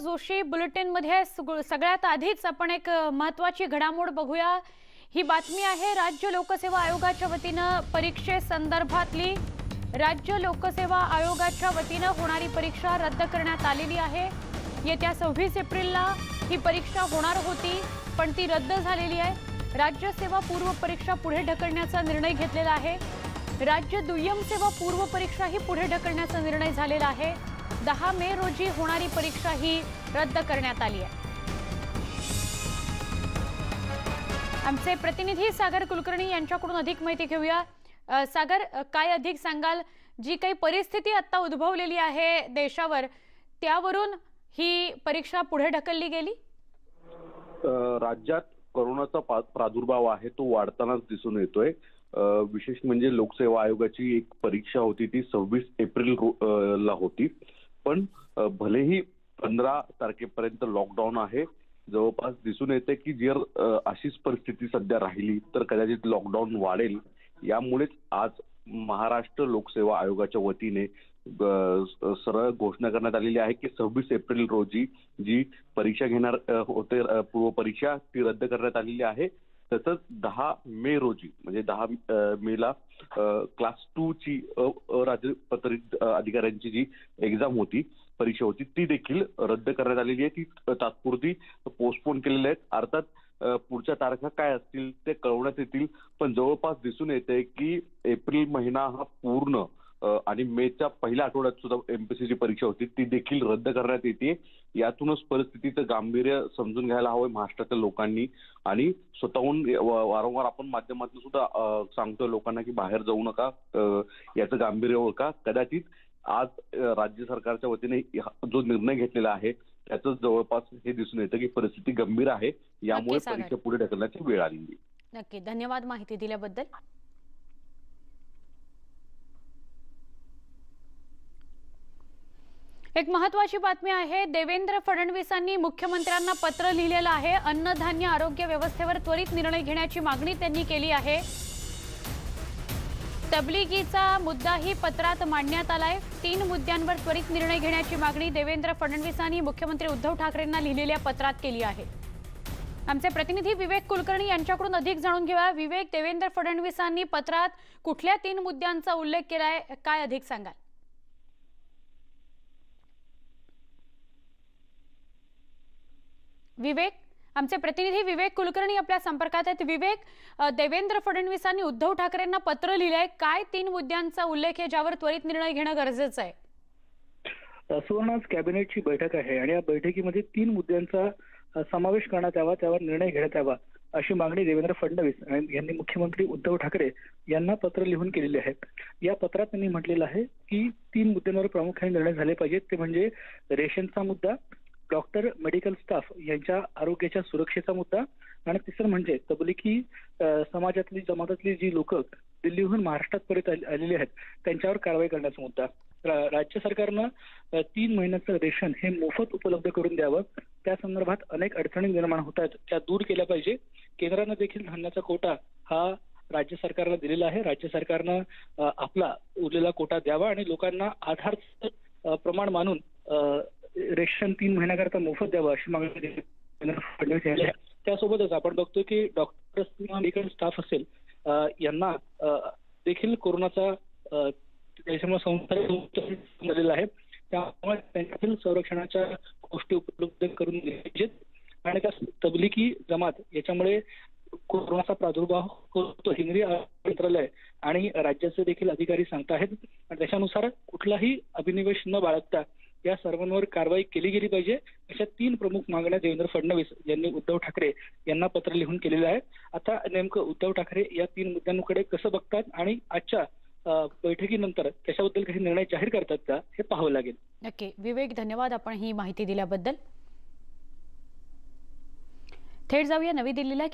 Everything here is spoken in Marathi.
जोशी बुलेटिनमध्ये सग- सगळ्यात आधीच आपण एक महत्त्वाची महत्वाची घडामोड बघूया. ही बातमी आहे राज्य लोकसेवा आयोगाच्या वतीनं परीक्षेसंदर्भातली राज्य लोकसेवा आयोगाच्या वतीनं होणारी परीक्षा रद्द करण्यात आलेली आहे. येत्या सव्वीस एप्रिलला ही परीक्षा होणार होती पण ती रद्द झालेली आहे. राज्य सेवा पूर्व परीक्षा पुढे ढकलण्याचा निर्णय घेतलेला आहे. राज्य दुय्यम सेवा पूर्व परीक्षा ही पुढे ढकलण्याचा निर्णय झालेला आहे. दहा मे रोजी होणारी परीक्षा ही रद्द करण्यात आली आहे. आमचे प्रतिनिधी सागर कुलकर्णी यांच्याकडून अधिक माहिती घेऊया. सागर काय अधिक सांगाल? जी काही परिस्थिती आता उद्भवलेली आहे देशावर त्यावरून ही परीक्षा पुढे ढकलली गेली? राज्यात कोरोनाचा प्रादुर्भाव आहे तो वाढतानाच दिसून येतोय. विशेष म्हणजे लोकसेवा आयोगाची एक परीक्षा होती ती सव्वीस एप्रिल ला होती. पण भलेही पंधरा तारखेपर्यंत लॉकडाऊन आहे जवळपास दिसून येते की जर अशीच परिस्थिती सध्या राहिली तर कदाचित लॉकडाऊन वाढेल. यामुळेच आज महाराष्ट्र लोकसेवा आयोगाच्या वतीने सरळ घोषणा करण्यात आलेली आहे की सव्वीस एप्रिल रोजी जी परीक्षा घेणार होते पूर्व परीक्षा ती रद्द करण्यात आलेली आहे. तसंच दहा मे रोजी म्हणजे दहा मेला क्लास टू ची अराजपत्रित अधिकाऱ्यांची जी एक्झाम होती परीक्षा होती ती देखील रद्द करण्यात आलेली आहे. ती तात्पुरती पोस्टपोन केलेली आहेत. अर्थात पुढच्या तारखा काय असतील ते कळवण्यात येतील. पण जवळपास दिसून येते की एप्रिल महिना हा पूर्ण आणि मेच्या पहिल्या आठवड्यात सुद्धा एमपीसीची परीक्षा होती. ती देखील रद्द करण्यात येते. यातूनच परिस्थितीचं गांभीर्य समजून घ्यायला हवंय महाराष्ट्रातील लोकांनी. आणि स्वतःहून वारंवार आपण माध्यमातून सुद्धा सांगतोय लोकांना की बाहेर जाऊ नका. याचं गांभीर्य ओळखा कदाचित आज राज्य सरकारच्या वतीने जो निर्णय घेतलेला आहे त्याचं जवळपास हे दिसून येतं की परिस्थिती गंभीर आहे. यामुळे. परीक्षा पुढे ढकलण्याची वेळ आलेली. नक्की. धन्यवाद माहिती दिल्याबद्दल. एक महत्वाची बातमी आहे देवेंद्र फडणवीसांनी मुख्यमंत्र्यांना पत्र लिहिलेलं आहे. अन्नधान्य आरोग्य व्यवस्थेवर त्वरित निर्णय घेण्याची मागणी त्यांनी केली आहे. तबलिगीचा मुद्दाही पत्रात मांडण्यात आलाय. तीन मुद्द्यांवर त्वरित निर्णय घेण्याची मागणी देवेंद्र फडणवीसांनी मुख्यमंत्री उद्धव ठाकरेंना लिहिलेल्या पत्रात केली आहे. आमचे प्रतिनिधी विवेक कुलकर्णी यांच्याकडून अधिक जाणून घेऊया. विवेक देवेंद्र फडणवीसांनी पत्रात कुठल्या तीन मुद्द्यांचा उल्लेख केलाय काय अधिक सांगाल? विवेक आमचे प्रतिनिधी विवेक कुलकर्णी आपल्या संपर्कात आहेत. विवेक देवेंद्र फडणवीसांनी उद्धव ठाकरेंना पत्र लिहिलंय. काय तीन मुद्द्यांचा उल्लेख आहे ज्यावर त्वरित निर्णय घेणं गरजेचं आहे? सुवर्ण आज कॅबिनेटची बैठक आहे आणि या बैठकीमध्ये तीन मुद्द्यांचा समावेश करण्यात यावा त्यावर निर्णय घेण्यात यावा अशी मागणी देवेंद्र फडणवीस यांनी मुख्यमंत्री उद्धव ठाकरे यांना पत्र लिहून केलेले आहे. या पत्रात त्यांनी म्हटलेलं आहे की तीन मुद्द्यांवर प्रामुख्याने निर्णय झाले पाहिजेत. ते म्हणजे रेशनचा मुद्दा डॉक्टर मेडिकल स्टाफ यांच्या आरोग्याच्या सुरक्षेचा मुद्दा आणि तिसरं म्हणजे तबलिकी समाजातली जमातातली जी लोक दिल्लीहून महाराष्ट्रात परत आलेली आहेत त्यांच्यावर कारवाई करण्याचा मुद्दा. राज्य सरकारनं तीन महिन्याचं रेशन हे मोफत उपलब्ध करून द्यावं. त्या संदर्भात अनेक अडचणी निर्माण होत आहेत त्या दूर केल्या पाहिजे. केंद्रानं देखील धान्याचा कोटा हा राज्य सरकारला दिलेला आहे. राज्य सरकारनं आपला उरलेला कोटा द्यावा आणि लोकांना आधार प्रमाण मानून रेशन तीन महिन्याकरता मोफत द्यावं अशी मागणी देवेंद्र फडणवीस यांनी. त्यासोबतच आपण बघतो की डॉक्टर किंवा मेडिकल स्टाफ असेल यांना देखील कोरोनाचा त्याच्यामुळे झालेला आहे. त्यामुळे त्यांच्यातील संरक्षणाच्या गोष्टी उपलब्ध करून दिल्या पाहिजेत. आणि त्या तबलिकी जमात याच्यामुळे कोरोनाचा प्रादुर्भाव होतो केंद्रीय मंत्रालय आणि राज्याचे देखील अधिकारी सांगताहेत. आणि त्याच्यानुसार कुठलाही अभिनिवेश न बाळगता या सर्वांवर कारवाई केली गेली पाहिजे. अशा तीन प्रमुख मागण्या देवेंद्र फडणवीस यांनी उद्धव ठाकरे यांना पत्र लिहून केलेलं आहे. आता नेमकं उद्धव ठाकरे या तीन मुद्द्यांकडे कसं बघतात आणि आजच्या बैठकीनंतर त्याच्याबद्दल काही निर्णय जाहीर करतात का हे पाहावं लागेल. नक्की. विवेक धन्यवाद आपण ही माहिती दिल्याबद्दल. थेट जाऊया नवी दिल्लीला.